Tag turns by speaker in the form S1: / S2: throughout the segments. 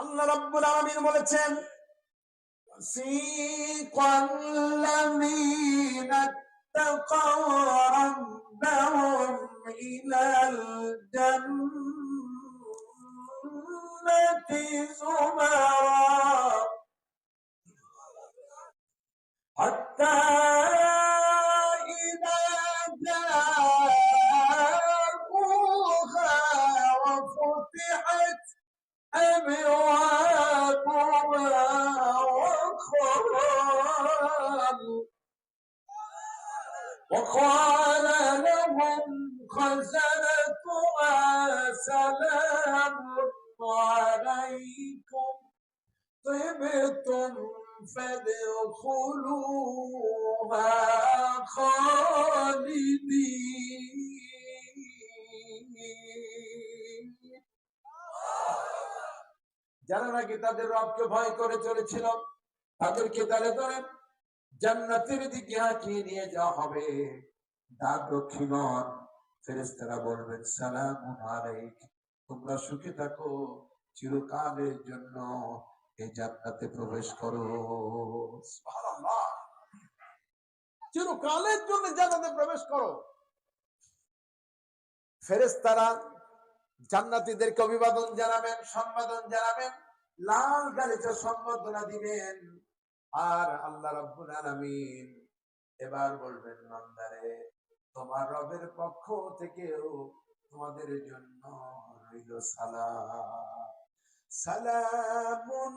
S1: আল্লাহ রাব্বুল আলামিন বলেছেন سيق الذين اتقوا ربهم إلى الجنة زمرا حتى وقال لهم خزنتها سلام عليكم طبتم فادخلوها خالدين. যারা নাকি তাদের রবকে ভয় করে চলেছিল, তাদেরকে তালে ধরে জান্নাতের দিকে হাঁকিয়ে নিয়ে যাওয়া হবে। দ্বার দক্ষিণন ফেরেস্তারা বলবেন সালাম আলাইক, তোমরা সুখে থাকো, চিরকালের জন্য এই জান্নাতে প্রবেশ করো। চিরকালের জন্য জান্নাতে প্রবেশ করো। ফেরেস্তারা জান্নাতীদেরকে অভিবাদন জানাবেন, সম্বোধন জানাবেন, লাল গালিচা সম্বোধনা দিবেন। আর আল্লাহ রাব্বুল আলামিন এবার বলবেন, বান্দারে, তোমার রবের পক্ষ থেকেও তোমাদের জন্য রইল সালাম। সালামুন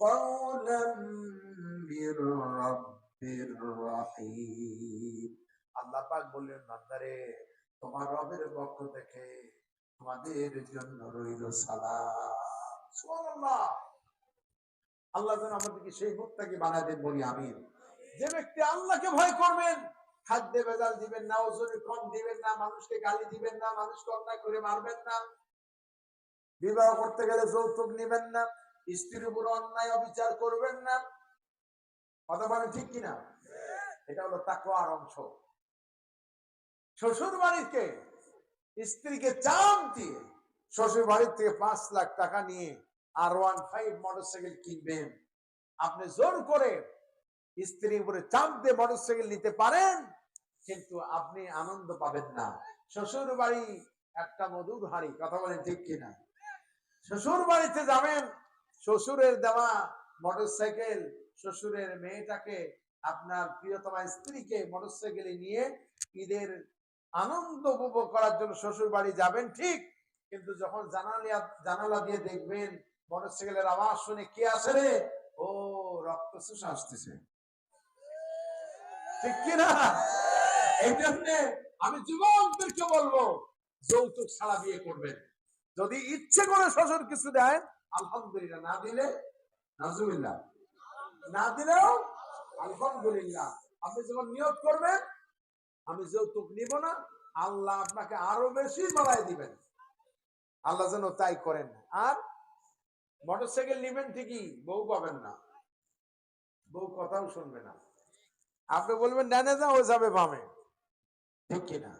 S1: কওলাম মির রাব্বির রাহিম। আল্লাহ পাক বললেন, বান্দারে, তোমার রবের পক্ষ থেকে তোমাদের জন্য রইল সালাম। আল্লাহ যেন আমাদেরকে সেই মুক্তাকে বানায় দেন বলি আমিন। যে ব্যক্তি আল্লাহকে ভয় করবেন, খাদ্যে ভেজাল দিবেন না, ওজনে কম দিবেন না, মানুষকে গালি দিবেন না, মানুষকে অন্যায় করে মারবেন না, বিবাহ করতে গেলে যৌতুক নিবেন না, স্ত্রীর উপর অন্যায় অবিচার করবেন না। কথা মানে ঠিক কিনা? এটা হলো তাকওয়ার অংশ। শ্বশুর বাড়িতে স্ত্রীকে চাম দিয়ে শ্বশুর বাড়ির থেকে পাঁচ লাখ টাকা নিয়ে আর ওয়ান ফাইভ মোটরসাইকেল কিনবেন। আপনি জোর করে স্ত্রীর উপরে চাপ দিয়ে মোটরসাইকেল নিতে পারেন, কিন্তু আপনি আনন্দ পাবেন না। শ্বশুর বাড়ি একটা মধুর হাড়ি, কথা বলেন ঠিক কিনা? শ্বশুর বাড়িতে যাবেন, শ্বশুরের দেওয়া মোটরসাইকেল শ্বশুরের মেয়েটাকে আপনার প্রিয়তমা স্ত্রীকে মোটরসাইকেলে নিয়ে ঈদের আনন্দ উপভোগ করার জন্য শ্বশুর বাড়ি যাবেন, ঠিক। কিন্তু যখন জানালিয়া, জানালা দিয়ে দেখবেন মোটরসাইকেলের আওয়াজ শুনে কে আসে রে? ও, রক্ত চুষে আসতেছে। ঠিক কিনা? এই জন্য আমি যুবকদেরকে বলব, যৌতুক ছাড়া বিয়ে করবেন। যদি ইচ্ছে করে শ্বশুর কিছু দেয়, আলহামদুলিল্লাহ, না দিলে, নাজুবিল্লাহ। না দিলেও, আলহামদুলিল্লাহ। আপনি যখন নিয়োগ করবেন আমি যৌতুক নিব না, আল্লাহ আপনাকে আরও বেশি বাড়াই দিবেন। আল্লাহ যেন তাই করেন আর মোটরসাইকেল নিবেন ঠিকই, বউ পাবেন না। বউ কথাও শুনবে না। আপনি বলবেন ডানে যা ও যাবে বামে। ঠিক কিনা?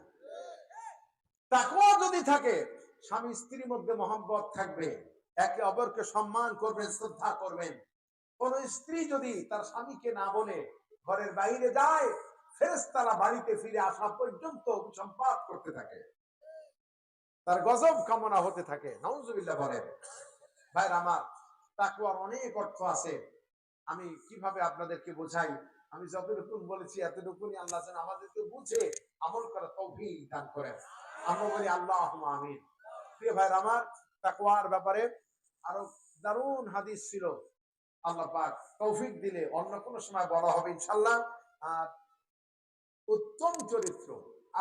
S1: তাকওয়া যদি থাকে, স্বামী স্ত্রীর মধ্যে মহব্বত থাকবে, একে অপরকে সম্মান করবেন, শ্রদ্ধা করবেন। কোন স্ত্রী যদি তার স্বামীকে না বলে, ঘরের বাইরে যায় ফেরেশতারা বাড়িতে ফিরে আসা পর্যন্ত সম্পাদ করতে থাকে। তার গজব কামনা হতে থাকে। নওজুবিল্লাহ বলেন, ভাইর আমার তাকুয়ার অনেক অর্থ আছে। আমি কীভাবে আপনাদেরকে বোঝাই? আমি যতটুকু বলেছি এতটুকুনি আল্লাহ যেন আমাদেরকে বুঝে আমল করা তৌফিক দান করেন। আমরা বলি আল্লাহ আমিন। প্রিয় ভাইর আমার তাকুয়ার ব্যাপারে আরও দারুণ হাদিস ছিল। আল্লাহ পাক তৌফিক দিলে অন্য কোনো সময় বড় হবে ইনশাল্লাহ আর উত্তম চরিত্র,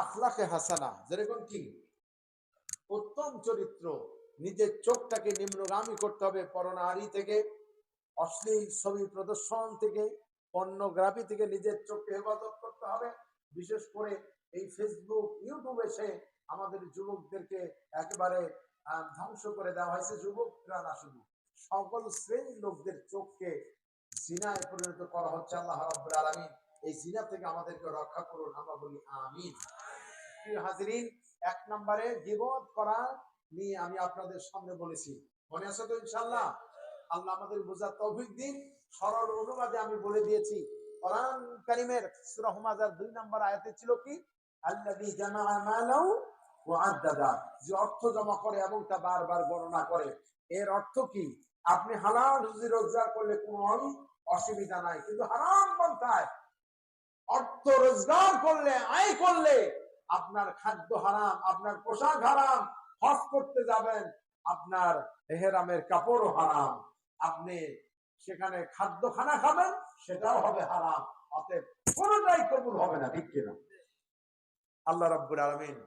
S1: আখলাকে হাসানা যেরকম কি। উত্তম চরিত্র, নিজের চোখটাকে নিম্নগামী করতে হবে পরনারী থেকে, অশ্লীল ছবি প্রদর্শন থেকে, পর্নোগ্রাফি থেকে নিজের চোখকে হেফাজত করতে হবে। বিশেষ করে এই ফেসবুক ইউটিউব এসে আমাদের যুবকদেরকে একেবারে ধ্বংস করে দেওয়া হয়েছে। যুবকরা না শুধু, সকল শ্রেণির লোকদের চোখকে জিনায় পরিণত করা হচ্ছে। আল্লাহ রাব্বুল আলামিন এই জিনা থেকে আমাদেরকে রক্ষা করুন, আমরা বলি আমিন। এক নম্বরে গিবত করা নিয়ে আমি আপনাদের সামনে বলেছি। মনে আছে তো ইনশাল্লাহ আল্লাহ আমাদের বোঝার তৌফিক দিন। সরল অনুবাদে আমি বলে দিয়েছি, কোরআন নম্বর আয়াতে ছিল কি? আদ্দাদা। যে অর্থ জমা করে এবং তা বারবার গণনা করে। এর অর্থ কি? আপনি হালাল রুজি রোজগার করলে কোনো অসুবিধা নাই, কিন্তু হারাম পন্থায় অর্থ রোজগার করলে, আয় করলে আপনার খাদ্য হারাম, আপনার পোশাক হারাম, হজ করতে যাবেন, আপনার এহেরামের কাপড়ও হারাম। আপনি সেখানে খাদ্য খানা খাবেন, সেটাও হবে হারাম। অতএব কোনোটাই কবুল হবে না, ঠিক কিনা? আল্লাহ রাব্বুল আলামিন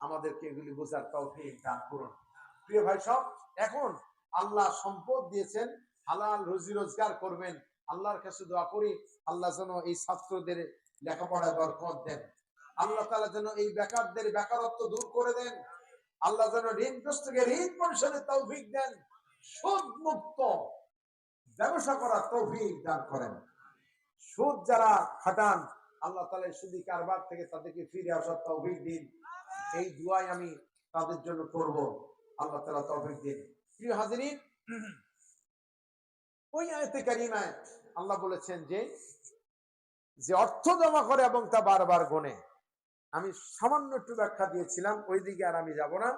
S1: আমাদেরকে এগুলি বোঝার তৌফিক দান করুন। প্রিয় ভাই সব, এখন আল্লাহ সম্পদ দিয়েছেন, হালাল রুজি রোজগার করবেন। আল্লাহর কাছে দোয়া করি, আল্লাহ যেন এই ছাত্রদের লেখাপড়ায় বরকত দেন। আল্লাহ তাআলা যেন এই বেকারদের বেকারত্ব দূর করে দেন। আল্লাহ যেন ঋণগ্রস্তকে ঋণ পরিশোধের তৌফিক দেন। সুদ মুক্ত ব্যবসা করার তৌফিক দান করেন। সুদ যারা খাটান, আল্লাহ এই সুদি কারবার থেকে তাদেরকে ফিরে আসার তৌফিক দিন। এই দুয়াই আমি তাদের জন্য করব। আল্লাহ তালা তৌফিক দিন। প্রিয় হাজিরিন, ওই আয়তে কারিমায় আল্লাহ বলেছেন যে যে অর্থ জমা করে এবং তা বারবার গনে। আমি সামান্য একটু ব্যাখ্যা দিয়েছিলাম, ওই দিকে আর আমি যাব না।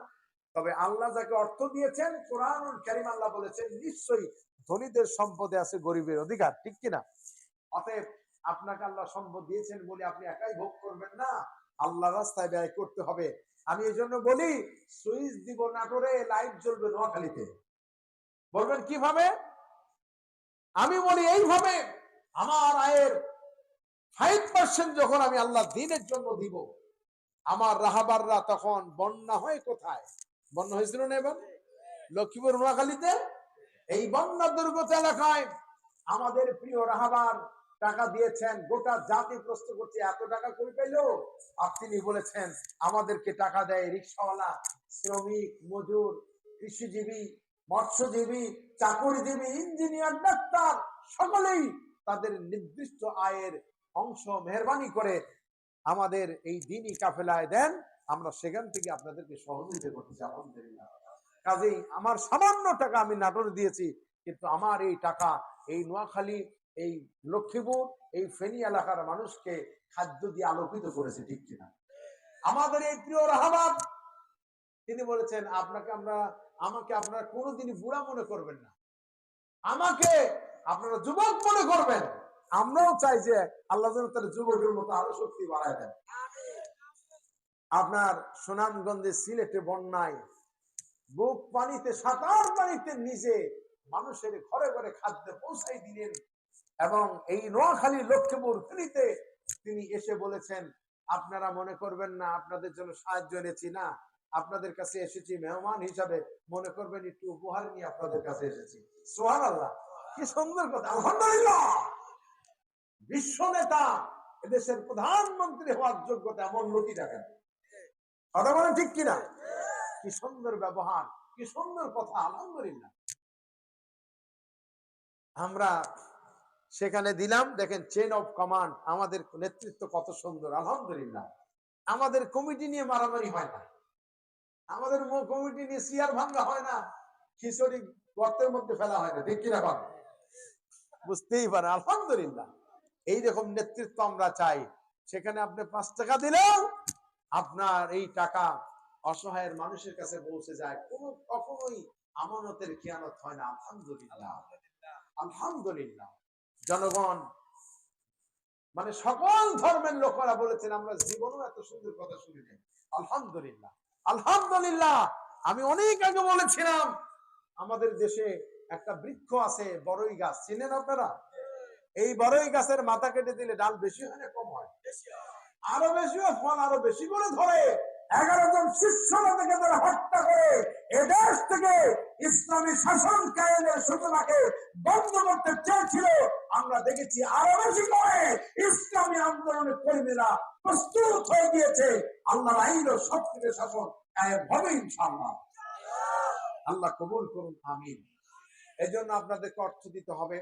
S1: তবে আল্লাহ যাকে অর্থ দিয়েছেন কোরআন কারিম আল্লাহ বলেছেন, নিশ্চয়ই ধনীদের সম্পদে আছে গরিবের অধিকার, ঠিক কিনা? অতএব আপনাকে আল্লাহ সম্পদ দিয়েছেন বলে আপনি একাই ভোগ করবেন না। আল্লাহ রাস্তায় ব্যয় করতে হবে। আমি এই জন্য বলি, সুইচ দিব নাটোরে লাইট জ্বলবে নোয়াখালীতে। বলবেন কীভাবে? আমি বলি, এইভাবে আমার আয়ের ফাইভ পার্সেন্ট যখন আমি আল্লাহ দিনের জন্য দিব, আমার রাহাবাররা তখন বন্যা হয় কোথায়? বন্যা হয়েছিল না লক্ষ্মীপুর নোয়াখালীতে? এই বন্যা দুর্গত এলাকায় আমাদের প্রিয় রাহাবার টাকা দিয়েছেন, গোটা জাতি প্রশ্ন করছে, এত টাকা কই পেল? আর তিনি বলেছেন, আমাদেরকে টাকা দেয় রিক্সাওয়ালা, শ্রমিক, মজুর, কৃষিজীবী, মৎস্যজীবী, চাকরিজীবী, ইঞ্জিনিয়ার, ডাক্তার, সকলেই তাদের নির্দিষ্ট আয়ের অংশ মেহরবানি করে আমাদের এই দিনই কাফেলায় দেন, আমরা সেখান থেকে আপনাদেরকে সহযোগিতা করতেছি আলহামদুলিল্লাহ। কাজেই আমার সামান্য টাকা আমি নাটোরে দিয়েছি, কিন্তু আমার এই টাকা এই নোয়াখালী, এই লক্ষ্মীপুর, এই ফেনী এলাকার মানুষকে খাদ্য দিয়ে আলোকিত করেছে, ঠিক কিনা? আমাদের এই প্রিয় রাহাবাদ তিনি বলেছেন, আপনাকে আমরা, আমাকে আপনারা কোনোদিনই বুড়া মনে করবেন না। আমাকে আপনারা যুবক মনে করবেন। আমরাও চাই যে আল্লাহ যেন তার যুবকের মতো আরও শক্তি বাড়ায় দেন। আপনার সুনামগঞ্জে সিলেটে বন্যায় বুক পানিতে সাঁতার পানিতে নিজে মানুষের ঘরে ঘরে খাদ্য পৌঁছাই দিলেন এবং এই নোয়াখালী লক্ষ্মীপুর ফেনীতে তিনি এসে বলেছেন আপনারা মনে করবেন না আপনাদের জন্য সাহায্য এনেছি না আপনাদের কাছে এসেছি মেহমান হিসাবে মনে করবেন একটু উপহার নিয়ে আপনাদের কাছে এসেছি। সোহান আল্লাহ কি সুন্দর কথা। আলহামদুলিল্লাহ। বিশ্ব নেতা এদেশের প্রধানমন্ত্রী হওয়ার যোগ্যতা এমন লোকই দেখেন কথা বলেন ঠিক কিনা? কি সুন্দর ব্যবহার, কি সুন্দর কথা, আলহামদুলিল্লাহ। আমরা সেখানে দিলাম, দেখেন চেন অফ কমান্ড আমাদের নেতৃত্ব কত সুন্দর, আলহামদুলিল্লাহ। আমাদের কমিটি নিয়ে মারামারি হয় না। আমাদের কমিটি নিয়ে সিয়ার ভাঙ্গা হয় না। খিচুড়ি গর্তের মধ্যে ফেলা হয় না, ঠিক কিনা বুঝতেই পারে আলহামদুলিল্লাহ। এইরকম নেতৃত্ব আমরা চাই। সেখানে আপনি পাঁচ টাকা দিলেও আপনার এই টাকা অসহায়ের মানুষের কাছে পৌঁছে যায়। কোন কখনোই আমানতের খেয়ানত হয় না। আলহামদুলিল্লাহ। আলহামদুলিল্লাহ। জনগণ মানে সকল ধর্মের লোকেরা বলেছেন, আমরা জীবনেও এত সুন্দর কথা শুনি নাই। আলহামদুলিল্লাহ। আলহামদুলিল্লাহ। আমি অনেক আগে বলেছিলাম, আমাদের দেশে একটা বৃক্ষ আছে, বড়ই গাছ। চিনেন আপনারা? এই বড়ই গাছের মাথা কেটে দিলে ডাল বেশি হয় কম হয়? আরও বেশি হয়, ফল আরও বেশি করে ধরে। এগারো জন শিষ্যরা থেকে তারা হত্যা করে। এদেশ থেকে ইসলামী শাসন কায়েমের সূচনাকে বন্ধ করতে চেয়েছিল। আমরা দেখেছি আরও বেশি করে ইসলামী আন্দোলনের কর্মীরা প্রস্তুত হয়ে গিয়েছে। আল্লাহ আইন ও সবথেকে শাসন কায়েম হবে ইনশাআল্লাহ। আল্লাহ কবুল করুন, আমিন। এজন্য আপনাদেরকে অর্থ দিতে হবে।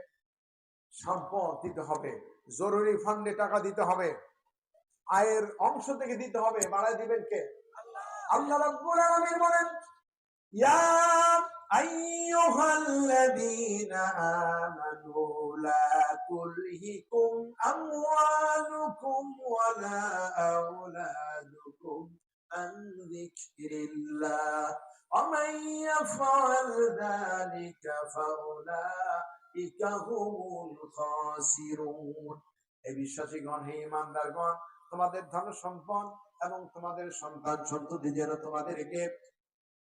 S1: সম্পদ দিতে হবে জরুরি ফান্ডে টাকা দিতে হবে আয়ের অংশ থেকে দিতে হবে বাড়ায় দিবেন কে? আল্লাহ। আলামিন বলেন ইয়া আইয়ুহাল্লাযীনা আমানু লা তুলহিকুম আমওয়ালুকুম ওয়ালা আওলাদুকুম আন যিকরিল্লাহ। ওয়া মান ইয়াফআল যালিকা এই বিশ্বাসীগণ, হে ইমানদারগণ, তোমাদের ধন সম্পদ এবং তোমাদের সন্তান সন্ততি যেন তোমাদেরকে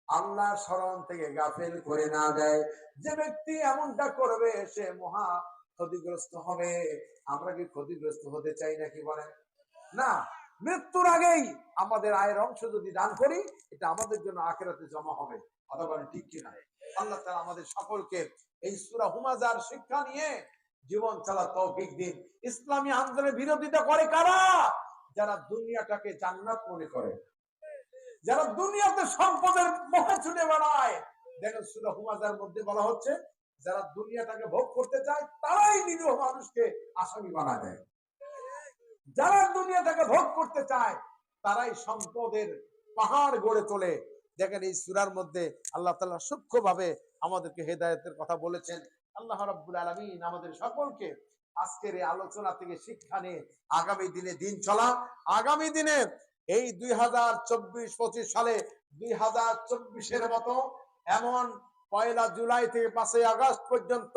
S1: আল্লাহ স্মরণ থেকে গাফেল করে না দেয়। যে ব্যক্তি এমনটা করবে, সে মহা ক্ষতিগ্রস্ত হবে। আমরা কি ক্ষতিগ্রস্ত হতে চাই নাকি বলেন? না, মৃত্যুর আগেই আমাদের আয়ের অংশ যদি দান করি, এটা আমাদের জন্য আখেরাতে জমা হবে। কথা ঠিক কিনা? আল্লাহ তাআলা আমাদের সকলকে এই সূরা হুমাজার শিক্ষা নিয়ে জীবন চালা তৌফিক দিন। ইসলামী আন্দোলনের বিরোধিতা করে কারা? যারা দুনিয়াটাকে জান্নাত মনে করে। যারা দুনিয়াতে সম্পদের মোহে ছুটে বেড়ায়। দেখেন সুরা হুমাজার মধ্যে বলা হচ্ছে, যারা দুনিয়াটাকে ভোগ করতে চায়, তারাই নিরীহ মানুষকে আসামি বানা দেয়। যারা দুনিয়াটাকে ভোগ করতে চায়, তারাই সম্পদের পাহাড় গড়ে তোলে। দেখেন এই সুরার মধ্যে আল্লাহ তাআলা সূক্ষ্মভাবে আমাদেরকে হেদায়েতের কথা বলেছেন। আল্লাহ রাব্বুল আলামিন আমাদের সকলকে আজকের এই আলোচনা থেকে শিক্ষা নিয়ে আগামী দিনে দিন চলা। আগামী দিনে এই দুই হাজার চব্বিশ পঁচিশ সালে দুই হাজার চব্বিশের মতো এমন পয়লা জুলাই থেকে পাঁচই আগস্ট পর্যন্ত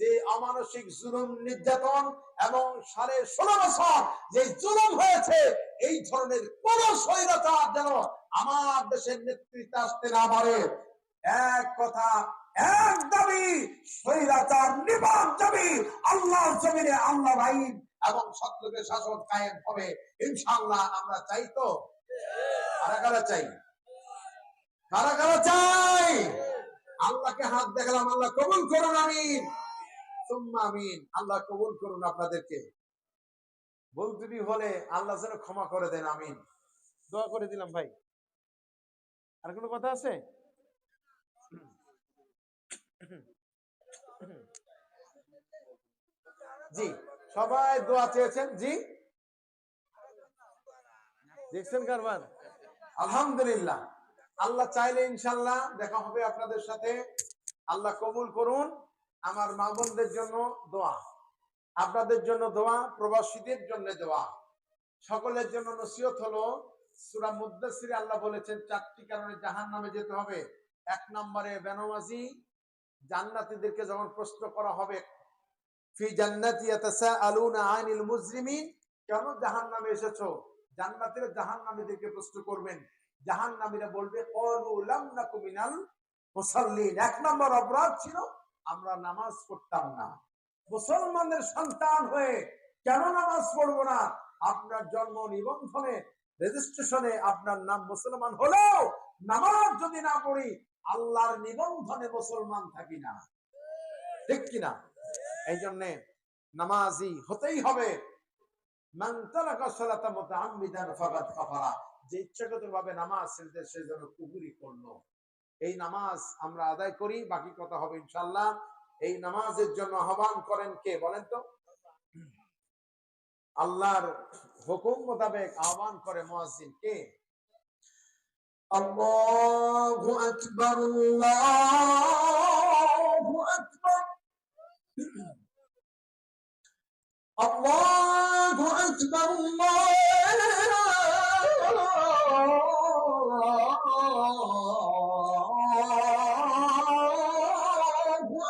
S1: যে অমানসিক জুলুম নির্যাতন এবং সাড়ে ষোলো বছর যে জুলুম হয়েছে, এই ধরনের কোন স্বৈরাচার যেন আমার দেশের নেতৃত্বে আসতে না পারে। এক কথা, এক দাবি, স্বৈরাচার নিবাদ দাবি, আল্লাহর জমিনে আল্লাহর আইন এবং সত্যকে শাসন কায়েম হবে। ইনশাআল্লাহ আমরা চাই তো। কারা কারা চাই? কারা কারা চাই? আল্লাহকে হাত দেখালাম, আল্লাহ কবুল করুন, আমিন। আমিন। আল্লাহ কবুল করুন আপনাদেরকে। হলে আল্লাহ যেন ক্ষমা করে দেন, আমিন। দোয়া করে দিলাম ভাই। আর কোনো কথা আছে? জি, সবাই দোয়া চেয়েছেন, জি। দেখছেন কারবার? আলহামদুলিল্লাহ। আল্লাহ চাইলে ইনশাল্লাহ দেখা হবে আপনাদের সাথে। আল্লাহ কবুল করুন। আমার মা বোনদের জন্য দোয়া। আপনাদের জন্য দোয়া, প্রবাসীদের জন্য দোয়া। সকলের জন্য নসিহত হলো, সুরা মুদাসিরে আল্লাহ বলেছেন, চারটি কারণে জাহান নামে যেতে হবে। এক নম্বরে বেনমাজি জান্নাতীদেরকে যখন প্রশ্ন করা হবে, ফি জান্নাতি ইয়াতাসাআলুনা আনিল মুজরিমিন? কেন জাহান্নামে এসেছ? জান্নাতীরা জাহান্নামীদেরকে প্রশ্ন করবেন। জাহান্নামীরা বলবে, ক্বালু লাম নাকু মিনাল মুসাল্লিন। এক নম্বর অপরাধ ছিল, আমরা নামাজ পড়তাম না। মুসলমানদের সন্তান হয়ে কেন নামাজ পড়ব না? আপনার জন্ম নিবন্ধনে, রেজিস্ট্রেশনে আপনার নাম মুসলমান হলেও নামাজ যদি না পড়ি আল্লাহর নিবন্ধনে মুসলমান থাকি না। ঠিক কিনা? এই জন্যে নামাজি হতেই হবে। যে ইচ্ছাকৃত ভাবে নামাজ সে যেন কুফরি করল। এই নামাজ আমরা আদায় করি, বাকি কথা হবে ইনশাআল্লাহ। এই নামাজের জন্য আহ্বান করেন কে, বলেন তো? আল্লাহর হুকুম মোতাবেক আহ্বান করে মুয়াজ্জিন কে? আল্লাহু আকবার আল্লাহু আকবার الله أكبر الله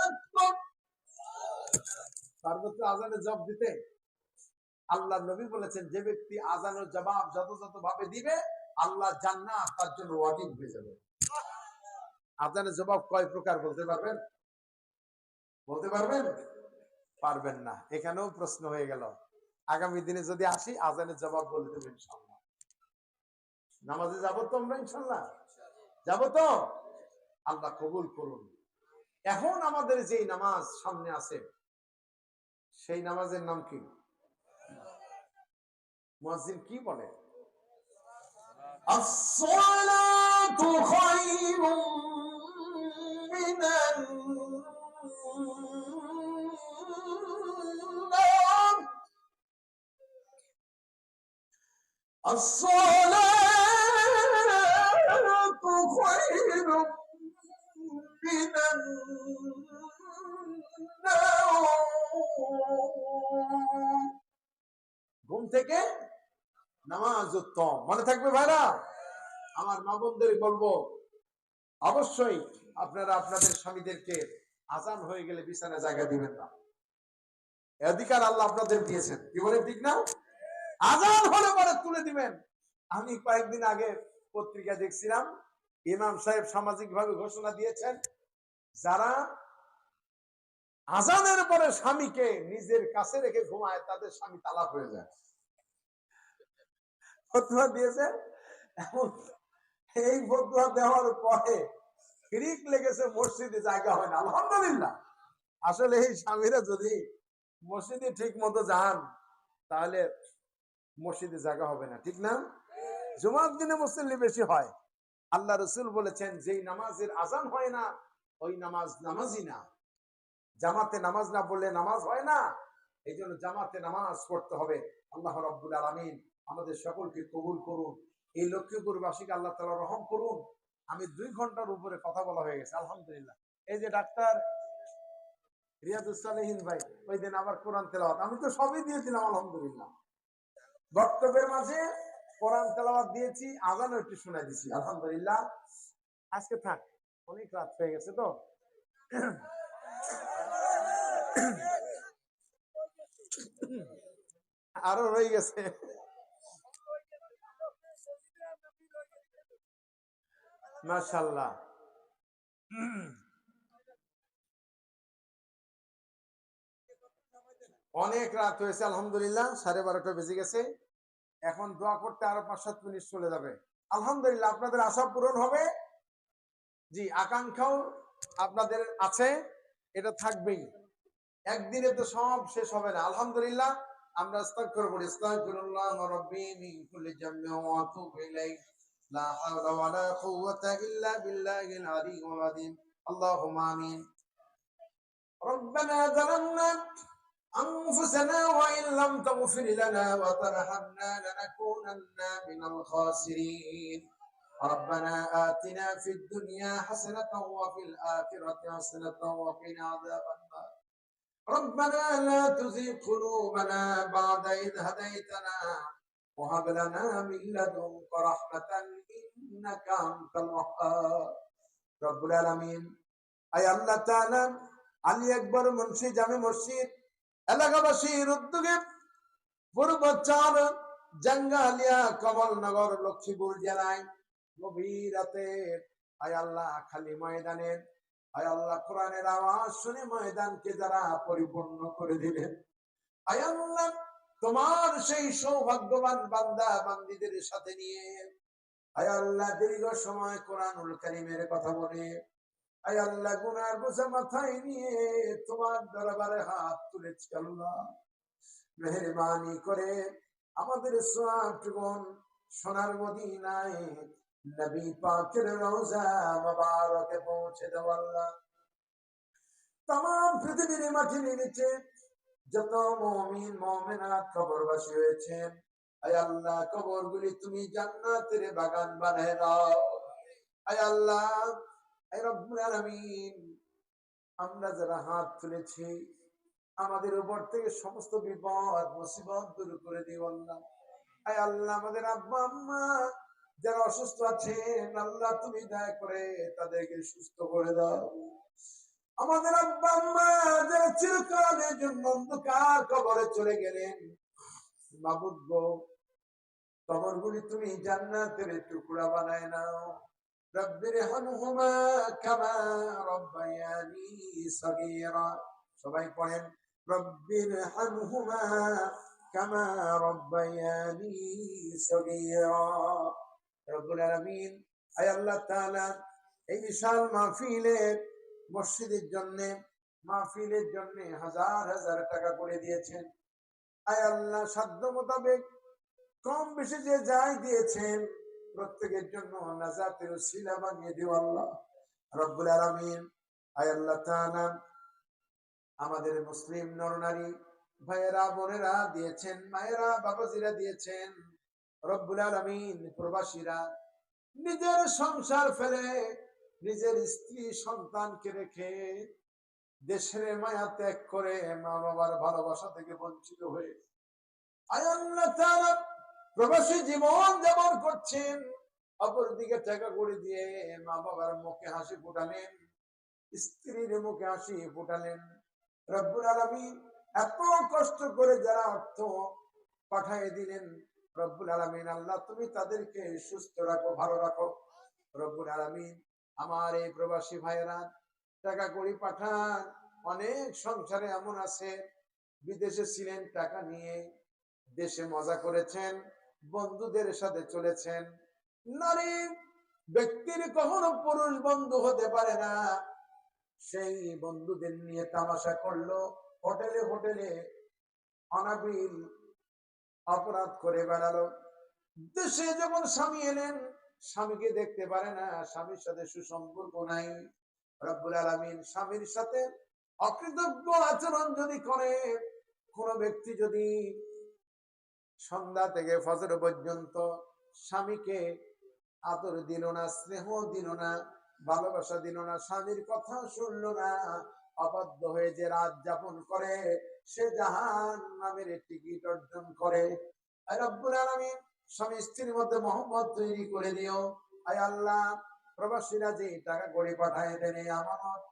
S1: أكبر সর্বোচ্চ আজানের জবাব দিতে আল্লাহ নবী বলেছেন যে ব্যক্তি আজানের জবাব যথাযথ ভাবে দিবে আল্লাহ জান্নাত তার জন্য ওয়াজিব হয়ে যাবে। আজানের জবাব কয় প্রকার বলতে পারবেন? বলতে পারবেন? পারবেন না। এখানেও প্রশ্ন হয়ে গেল। আগামী দিনে যদি আসি, আজানের জবাব বলে দেবেন ইনশাল্লাহ নামাজে যাব তো আমরা ইনশাল্লাহ যাব তো? আল্লাহ কবুল করুন। এখন আমাদের যেই নামাজ সামনে আছে, সেই নামাজের নাম কি? মুয়াজ্জিন কি বলে? الصلاة خير من النوم. الصلاة خير من النوم. قمت كده নামাজ উত্তম। মনে থাকবে ভাইরা? আমার মা বোনদের বলব, অবশ্যই আপনারা আপনাদের স্বামীদেরকে আজান হয়ে গেলে বিছানা জায়গা দিবেন না। অধিকার আল্লাহ আপনাদের দিয়েছেন। কি বলে ঠিক না? আজান হলে পরে তুলে দিবেন। আমি কয়েকদিন আগে পত্রিকা দেখছিলাম, ইমাম সাহেব সামাজিক ভাবে ঘোষণা দিয়েছেন, যারা আজানের পরে স্বামীকে নিজের কাছে রেখে ঘুমায়, তাদের স্বামী তালাক হয়ে যায়। ফতুয়া দিয়েছে এই ফতুয়া দেওয়ার পরে ফিরিক লেগেছে মসজিদে, জায়গা হয় না। আলহামদুলিল্লাহ। আসলে এই স্বামীরা যদি মসজিদে ঠিক মতো যান, তাহলে মসজিদে জায়গা হবে না, ঠিক না? জুমার দিনে মুসল্লি বেশি হয়। আল্লাহ রসুল বলেছেন, যেই নামাজের আজান হয় না, ওই নামাজ নামাজই না। জামাতে নামাজ না পড়লে নামাজ হয় না। এই জন্য জামাতে নামাজ পড়তে হবে। আল্লাহ রব্বুল আলমিন আমাদের সকলকে কবুল করুন। এই লক্ষ্মীপুর লক্ষ্মীপুরবাসীকে আল্লাহ তালা রহম করুন। আমি দুই ঘণ্টার উপরে কথা বলা হয়ে গেছে, আলহামদুলিল্লাহ। এই যে ডাক্তার রিয়াদুসালেহীন ভাই, ওই দিন আবার কোরআন তেলাওয়াত। আমি তো সবই দিয়েছিলাম, আলহামদুলিল্লাহ। বক্তব্যের মাঝে কোরআন তেলাওয়াত দিয়েছি, আজানও একটু শোনাই দিছি আলহামদুলিল্লাহ। আজকে থাক, অনেক রাত হয়ে গেছে তো। আরও রয়ে গেছে। মাশাল্লাহ অনেক রাত হয়েছে, আলহামদুলিল্লাহ, সাড়ে বারোটা বেজে গেছে। এখন দোয়া করতে আরও পাঁচ সাত মিনিট চলে যাবে। আলহামদুলিল্লাহ, আপনাদের আশা পূরণ হবে? জি, আকাঙ্ক্ষাও আপনাদের আছে, এটা থাকবেই। একদিনে তো সব শেষ হবে না। আলহামদুলিল্লাহ, আমরা আস্তাগফির করি। আস্তাগফিরুল্লাহ রাব্বি কুল্লি জামমি ওয়া আতুবু ইলাইহি। لا حول ولا قوة إلا بالله العلي العظيم. اللهم آمين. ربنا ظلمنا أنفسنا وإن لم تغفر لنا وترحمنا لنكونن من الخاسرين. ربنا آتنا في الدنيا حسنة وفي الآخرة حسنة وقنا عذاب النار. ربنا لا تزغ قلوبنا بعد إذ هديتنا وهب لنا من لدنك رحمة إنك أنت الوهاب رب العالمين أي الله تعالى আলী একবার মুন্সি জামে মসজিদ এলাকাবাসীর উদ্যোগে পূর্ব চার জাঙ্গালিয়া কমলনগর লক্ষ্মীপুর জেলায় গভীর রাতে আয় আল্লাহ খালি ময়দানের আয় আল্লাহ কোরআনের আওয়াজ শুনে ময়দানকে যারা পরিপূর্ণ করে দিলেন আয় আল্লাহ তোমার সেই সৌভাগ্যবান বান্দা বান্দিদের সাথে নিয়ে। আয় আল্লাহ, দীর্ঘ সময় কোরআনুল কারিমের কথা বলে। আয় আল্লাহ, গুনার বোঝা মাথায় নিয়ে তোমার দরবারে হাত তুলেছি আল্লাহ। মেহরবানি করে আমাদের সোয়াব সোনার মদিনায় নবী পাকের রওজা মুবারকে পৌঁছে দাও আল্লাহ। তাম পৃথিবীর মাটির নিচে যত মুমিন, মুমিনাত কবরবাসী হয়েছেন, আয় আল্লাহ, কবরগুলি তুমি জান্নাতের বাগান বানায় দাও। আয় আল্লাহ, আয় রব্বুল আলামিন, আমরা যারা হাত তুলেছি, আমাদের উপর থেকে সমস্ত বিপদ, মুসিবত দূর করে দিও আল্লাহ। আয় আল্লাহ, আমাদের আব্বা, আম্মা যারা অসুস্থ আছেন, আল্লাহ তুমি দয়া করে তাদেরকে সুস্থ করে দাও। আমাদের আব্বা আম্মা যারা চিরকালের জন্য অন্ধকার কবরে চলে গেলেন। মাবুদ গো, কবরগুলি তুমি জান্নাতের টুকরা বানায় নাও। রব্বির হানহুমা কামা রব্বায়ানি সগীরা। সবাই পড়েন, রব্বির হানহুমা কামা রব্বায়ানি সগীরা। রব্বুল আলামিন আয় আল্লাহ তাআলা, এই বিশাল মাহফিলে মসজিদের জন্য, মাহফিলের জন্য হাজার হাজার টাকা করে দিয়েছেন। আয় আল্লাহ, সাধ্য মোতাবেক কম বেশি যে যাই দিয়েছেন, প্রত্যেকের জন্য নাজাতের শিলা বানিয়ে দিও আল্লাহ। রব্বুল আলামিন, আয় আল্লাহ তাআলা, আমাদের মুসলিম নরনারী ভাইয়েরা, বোনেরা দিয়েছেন, মায়েরা, বাবাজিরা দিয়েছেন। রব্বুল আলামিন, প্রবাসীরা নিজের সংসার ফেলে নিজের স্ত্রী সন্তানকে রেখে দেশের মায়া ত্যাগ করে মা বাবার ভালোবাসা থেকে বঞ্চিত হয়ে প্রবাসী জীবন যেমন করছেন। অপরদিকে টাকা করে দিয়ে মা বাবার মুখে হাসি ফুটালেন, স্ত্রীর মুখে হাসি ফুটালেন। রব্বুল আলামিন এত কষ্ট করে যারা অর্থ পাঠিয়ে দিলেন, রব্বুল আলামিন আল্লাহ তুমি তাদেরকে সুস্থ রাখো, ভালো রাখো। রব্বুল আলামিন আমার এই প্রবাসী ভাইয়েরা, টাকা কড়ি পাঠান। অনেক সংসারে এমন আছে, বিদেশে ছিলেন, টাকা নিয়ে দেশে মজা করেছেন, বন্ধুদের সাথে চলেছেন। নারী ব্যক্তির কখনো পুরুষ বন্ধু হতে পারে না। সেই বন্ধুদের নিয়ে তামাশা করল, হোটেলে হোটেলে অনাবিল অপরাধ করে বেড়ালো। দেশে যখন স্বামী এলেন স্বামীকে দেখতে পারে না, স্বামীর সাথে সুসম্পর্ক নাই। রব্বুল আলামিন স্বামীর সাথে অকৃতজ্ঞ আচরণ যদি করে, কোন ব্যক্তি যদি সন্ধ্যা থেকে ফজর পর্যন্ত স্বামীকে আদর দিল না, স্নেহ দিল না, ভালোবাসা দিল না, স্বামীর কথা শুনলো না, অবাধ্য হয়ে যে রাত যাপন করে, সে জাহান নামের টিকিট অর্জন করে। রব্বুল আলামিন স্বামী স্ত্রীর মধ্যে মোহাম্মদ তৈরি করে দিও। আয় আল্লাহ, প্রবাসীরা যে টাকা করে পাঠায় দেন আমানত।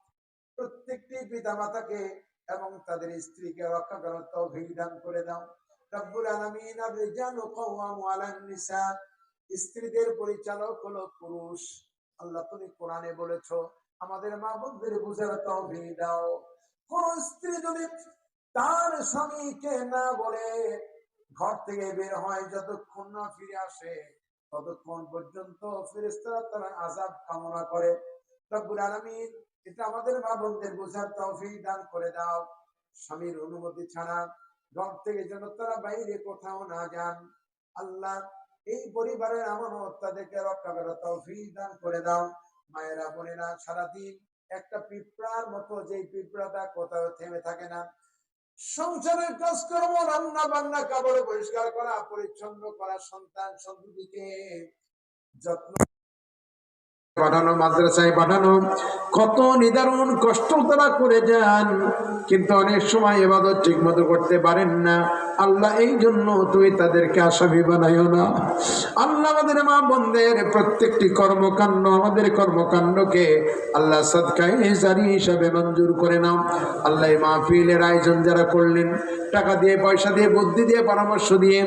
S1: প্রত্যেকটি পিতা মাতাকে এবং তাদের স্ত্রীকে রক্ষা করার তৌফিক দান করে দাও। রব্বুল আর কাওয়ামু স্ত্রীদের পরিচালক হলো পুরুষ। আল্লাহ তুমি কোরআনে বলেছ, আমাদের মা বোনদের বুঝার দাও। কোন স্ত্রী যদি তার স্বামীকে না বলে ঘর থেকে বের হয় যতক্ষণ না ফিরে আসে, ততক্ষণ পর্যন্ত তারা আযাব কামনা করে। রব্বুল আলামিন, এটা আমাদের মা বোনদের বোঝার দান করে দাও। স্বামীর অনুমতি ছাড়া ঘর থেকে যেন তারা বাইরে কোথাও না যান। আল্লাহ এই পরিবারের আমানত তাদেরকে রক্ষা দান করে দাও। মায়েরা বোনেরা সারাদিন একটা পিঁপড়ার মতো যে পিঁপড়াটা কোথাও থেমে থাকে না সংসারের কাজকর্ম রান্না বান্না কাপড় পরিষ্কার করা পরিচ্ছন্ন করা সন্তান সন্ততিকে যত্ন পাঠানো মাদ্রাসায় পাঠানো কত নিদারুণ কষ্ট তারা করে যান, কিন্তু অনেক সময় এবাদত ঠিক মতো করতে পারেন না। আল্লাহ এই জন্য তুমি তাদেরকে আসামি বানাইও না। আল্লাহ আমাদের মা বোনদের প্রত্যেকটি কর্মকাণ্ড, আমাদের কর্মকাণ্ডকে আল্লাহ সদকায় জারি হিসাবে মঞ্জুর করে নাও। আল্লাহ মাহফিলের আয়োজন যারা করলেন, টাকা দিয়ে, পয়সা দিয়ে, বুদ্ধি দিয়ে, পরামর্শ দিয়ে,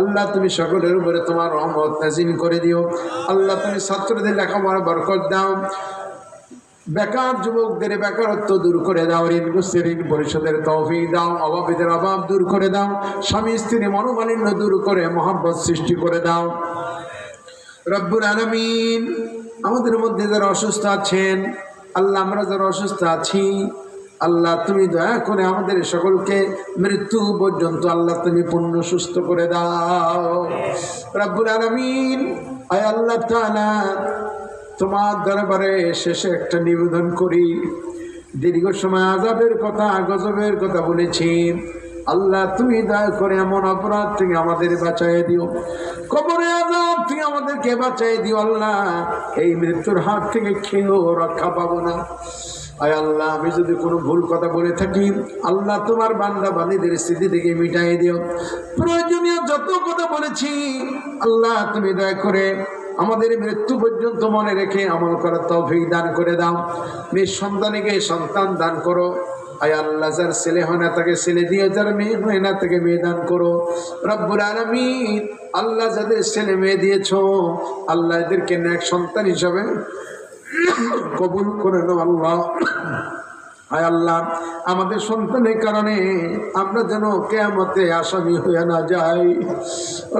S1: আল্লাহ তুমি সকলের উপরে তোমার রহমত নাজিল করে দিও। আল্লাহ তুমি ছাত্রদের লেখাপড়া বরকত দাও। বেকার যুবকদের বেকারত্ব দূর করে দাও, ঋণ গুস্তি ঋণ পরিশোধের তৌফিক দাও, অভাবীদের অভাব দূর করে দাও, স্বামী স্ত্রী মনোমালিন্য দূর করে মহাব্বত সৃষ্টি করে দাও। রব্বুল আলমিন আমাদের মধ্যে যারা অসুস্থ আছেন, আল্লাহ আমরা যারা অসুস্থ আছি, আল্লাহ তুমি দয়া করে আমাদের সকলকে মৃত্যু পর্যন্ত আল্লাহ তুমি পূর্ণ সুস্থ করে দাও। রব্বুল আলমিন, আয় আল্লাহ তাআলা তোমার দরবারে শেষে একটা নিবেদন করি। দীর্ঘ সময় আজাবের কথা, গজবের কথা বলেছি। আল্লাহ, তুমি দয়া করে এমন অপরাধ থেকে আমাদের বাঁচাই দিও। কবরে আজাব তুমি আমাদেরকে বাঁচাই দিও, আল্লাহ। এই মৃত্যুর হাত থেকে খেয়েও রক্ষা পাবো না। আয় আল্লাহ, আমি যদি কোনো ভুল কথা বলে থাকি, আল্লাহ তোমার বান্দা বান্দিদের স্থিতি থেকে মিটাই দিও। প্রয়োজনীয় যত কথা বলেছি, আল্লাহ, তুমি দয়া করে আমাদের মৃত্যু পর্যন্ত মনে রেখে আমল করার তৌফিক দান করে দাও। মেয়ে সন্তানকে সন্তান দান করো। আয় আল্লাহ ছেলে হয় না তাকে ছেলে দিও, যার মেয়ে হয় না তাকে মেয়ে দান করো। রব্বুল আলামিন, আল্লাহ যাদের ছেলে মেয়ে দিয়েছ, আল্লাহ এদেরকে ন্যাক সন্তান হিসাবে কবুল করে নাও আল্লাহ। হায় আল্লাহ, আমাদের সন্তানের কারণে আমরা যেন কেয়ামতে আসামি হয়ে না যাই।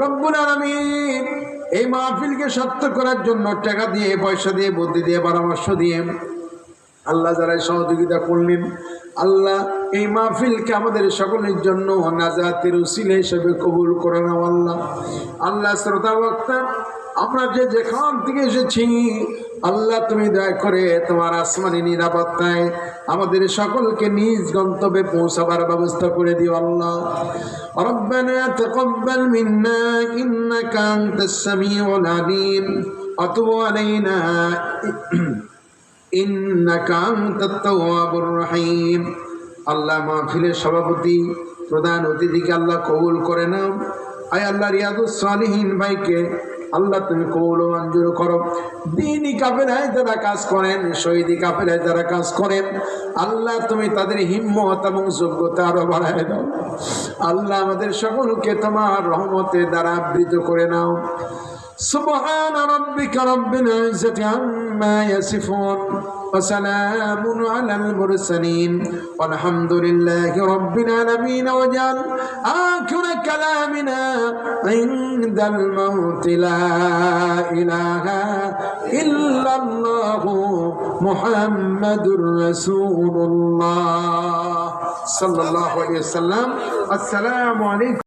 S1: রব্বুল আলামিন এই মাহফিলকে সত্য করার জন্য টাকা দিয়ে পয়সা দিয়ে বুদ্ধি দিয়ে পরামর্শ দিয়ে আল্লাহ যারা সহযোগিতা করলেন আল্লাহ এই মাহফিলকে আমাদের সকলের জন্য নাজাতের উসিলে হিসেবে কবুল করে নাও আল্লাহ আল্লাহ শ্রোতা বক্তা আমরা যে যেখান থেকে এসেছি আল্লাহ তুমি দয়া করে তোমার আসমানি নিরাপত্তায় আমাদের সকলকে নিজ গন্তব্যে পৌঁছাবার ব্যবস্থা করে দিও আল্লাহ ربنا تقبل منا إنك أنت السميع العليم وتب علينا ইন্নাকা আনতাত তাওয়াবুর আল্লাহ মাহফিলের সভাপতি, প্রধান অতিথিকে আল্লাহ কবুল করে নাও। আয় আল্লাহ রিয়াদুস ভাইকে, আল্লাহ তুমি কবুল ও মঞ্জুর করো। দিনই হায় যারা কাজ করেন শহীদি হায় যারা কাজ করেন, আল্লাহ তুমি তাদের হিম্মত এবং যোগ্যতা আরও বাড়ায় দাও। আল্লাহ আমাদের সকলকে তোমার রহমতে দ্বারা আবৃত করে নাও। সুবহান রাব্বিকা রব্বিল আম্মা عما يصفون وسلام على المرسلين. والحمد لله رب العالمين وجعل آخر كلامنا عند الموت. لا إله إلا الله محمد رسول الله. صلى الله عليه وسلم. السلام عليكم.